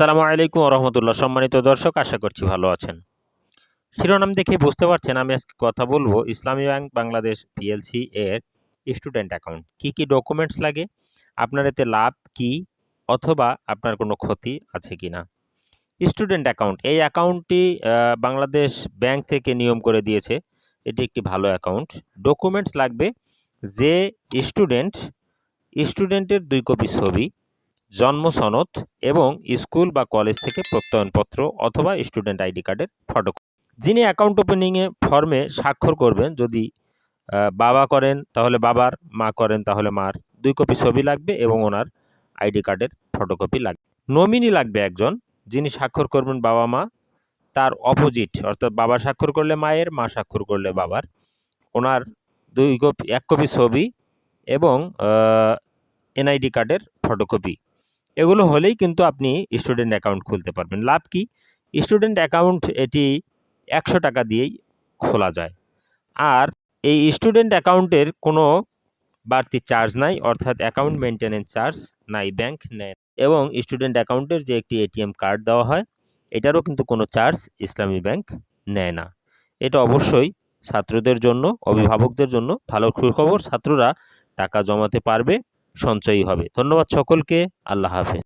আসসালামু আলাইকুম রহমতুল্লাহ সম্মানিত দর্শক, আশা করছি ভালো আছেন। শিরোনাম দেখে বুঝতে পারছেন আমি আজকে কথা বলব ইসলামী ব্যাংক বাংলাদেশ পিএলসি এর স্টুডেন্ট অ্যাকাউন্ট। কি কি ডকুমেন্টস লাগে, আপনার এতে লাভ কি, অথবা আপনার কোনো ক্ষতি আছে কি না স্টুডেন্ট অ্যাকাউন্ট, এই অ্যাকাউন্টটি বাংলাদেশ ব্যাংক থেকে নিয়ম করে দিয়েছে। এটি একটি ভালো অ্যাকাউন্ট। ডকুমেন্টস লাগবে যে স্টুডেন্ট, স্টুডেন্টের দুই কপি ছবি জন্ম সনদ এবং স্কুল বা কলেজ থেকে প্রত্যয়নপত্র অথবা স্টুডেন্ট আইডি কার্ডের ফটো। যিনি অ্যাকাউন্ট ওপেনিংয়ে ফর্মে স্বাক্ষর করবেন, যদি বাবা করেন, তাহলে বাবার, মা করেন, তাহলে মার। দুই কপি ছবি লাগবে এবং ওনার আইডি কার্ডের ফটোকপি লাগবে। নমিনি লাগবে একজন, যিনি স্বাক্ষর করবেন বাবা, মা। তার অপোজিট অর্থাৎ বাবা স্বাক্ষর করলে মায়ের, মা স্বাক্ষর করলে বাবার। ওনার দুই কপি, এক কপি ছবি এবং এনআইডি কার্ডের ফটোকপি এগুলো হলেই কিন্তু আপনি স্টুডেন্ট অ্যাকাউন্ট খুলতে পারবেন। লাভ কি? স্টুডেন্ট অ্যাকাউন্ট এটি একশো টাকা দিয়েই খোলা যায়। আর এই স্টুডেন্ট অ্যাকাউন্টের কোনো বাড়তি চার্জ নাই, অর্থাৎ অ্যাকাউন্ট মেনটেনেন্স চার্জ নাই ব্যাংক নেয়। এবং স্টুডেন্ট অ্যাকাউন্টের যে একটি এটিএম কার্ড দেওয়া হয়, এটারও কিন্তু কোনো চার্জ ইসলামী ব্যাংক নেয় না। এটা অবশ্যই ছাত্রদের জন্য, অভিভাবকদের জন্য ভালো সুখবর। ছাত্ররা টাকা জমাতে পারবে সঞ্চয়ী হবে। ধন্যবাদ সকলকে। আল্লাহ হাফেজ।